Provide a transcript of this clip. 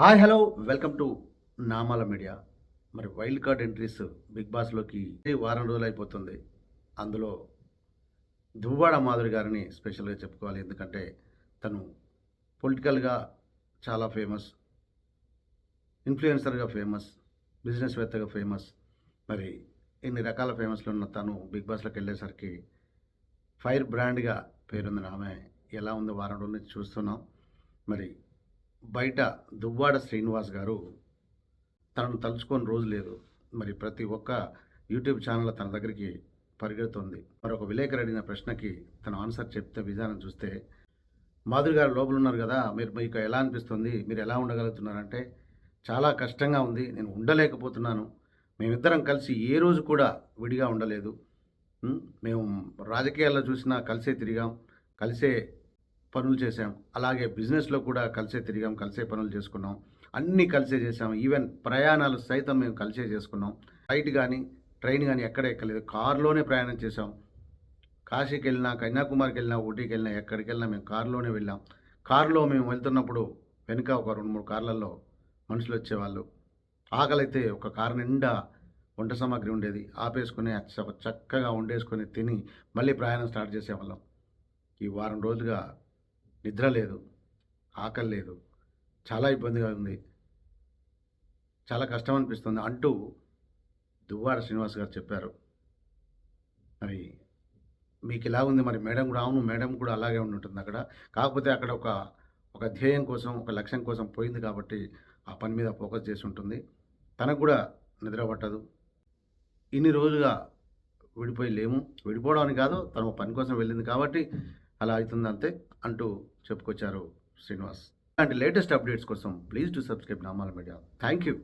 Hi hello welcome to Namala media. మరి wild card entries big బాస్లోకి వారం రోజులు అయిపోతుంది. అందులో దువ్వాడ మాధురి గారిని స్పెషల్గా చెప్పుకోవాలి. ఎందుకంటే తను పొలిటికల్గా చాలా ఫేమస్ ఇన్ఫ్లుయెన్సర్గా ఫేమస్ బిజినెస్వేత్తగా ఫేమస్ మరి ఇన్ని రకాల ఫేమస్లు ఉన్న తను బిగ్ బాస్లోకి వెళ్ళేసరికి ఫైర్ బ్రాండ్గా పేరుందిన ఆమె ఎలా ఉందో వారం రోజుల నుంచి చూస్తున్నాం. మరి బయట దువ్వాడ శ్రీనివాస్ గారు తనను తలుచుకొని రోజు లేదు. మరి ప్రతి ఒక్క యూట్యూబ్ ఛానల్ తన దగ్గరికి పరిగెడుతోంది. మరి ఒక విలేకరు అడిగిన ప్రశ్నకి తన ఆన్సర్ చెప్తే విధానం చూస్తే మాధురి గారు లోపల ఉన్నారు కదా మీరు మీకు ఎలా అనిపిస్తుంది? మీరు ఎలా ఉండగలుగుతున్నారంటే చాలా కష్టంగా ఉంది నేను ఉండలేకపోతున్నాను. మేమిద్దరం కలిసి ఏ రోజు కూడా విడిగా ఉండలేదు. మేము రాజకీయాల్లో చూసినా కలిసే తిరిగాం కలిసే పనులు చేసాం అలాగే బిజినెస్లో కూడా కలిసే తిరిగాం కలిసే పనులు చేసుకున్నాం. అన్నీ కలిసే చేసాం ఈవెన్ ప్రయాణాలు సైతం మేము కలిసే చేసుకున్నాం. ఫ్లైట్ కానీ ట్రైన్ కానీ ఎక్కడ ఎక్కలేదు. కారులోనే ప్రయాణం చేసాం కాశీకి వెళ్ళినా కన్యాకుమారికి వెళ్ళినా ఊటీకి వెళ్ళినా ఎక్కడికి వెళ్ళినా మేము కారులోనే వెళ్ళాం. కారులో మేము వెళ్తున్నప్పుడు వెనుక ఒక రెండు మూడు కార్లలో మనుషులు వచ్చేవాళ్ళు. ఆకలైతే ఒక కారు నిండా వంట సామాగ్రి ఉండేది. ఆపేసుకుని చ- చక్కగా వండేసుకొని తిని మళ్ళీ ప్రయాణం స్టార్ట్ చేసేవాళ్ళం. ఈ వారం రోజులుగా నిద్ర లేదు ఆకలి లేదు చాలా ఇబ్బందిగా ఉంది. చాలా కష్టం అనిపిస్తుంది అంటూ దువ్వాడ శ్రీనివాస్ గారు చెప్పారు. మరి మీకు ఇలా ఉంది మరి మేడం కూడా అవును మేడం కూడా అలాగే ఉండి ఉంటుంది అక్కడ. కాకపోతే అక్కడ ఒక ఒక ధ్యేయం కోసం ఒక లక్ష్యం కోసం పోయింది కాబట్టి ఆ పని మీద ఫోకస్ చేసి ఉంటుంది. తనకు కూడా నిద్ర పట్టదు. ఇన్ని రోజులుగా విడిపోయి లేము. విడిపోవడానికి కాదు తను పని కోసం వెళ్ళింది కాబట్టి అలా అవుతుంది అంతే అంటూ చెప్పుకొచ్చారు శ్రీనివాస్. ఇలాంటి లేటెస్ట్ అప్డేట్స్ కోసం please to subscribe Namala media. Thank you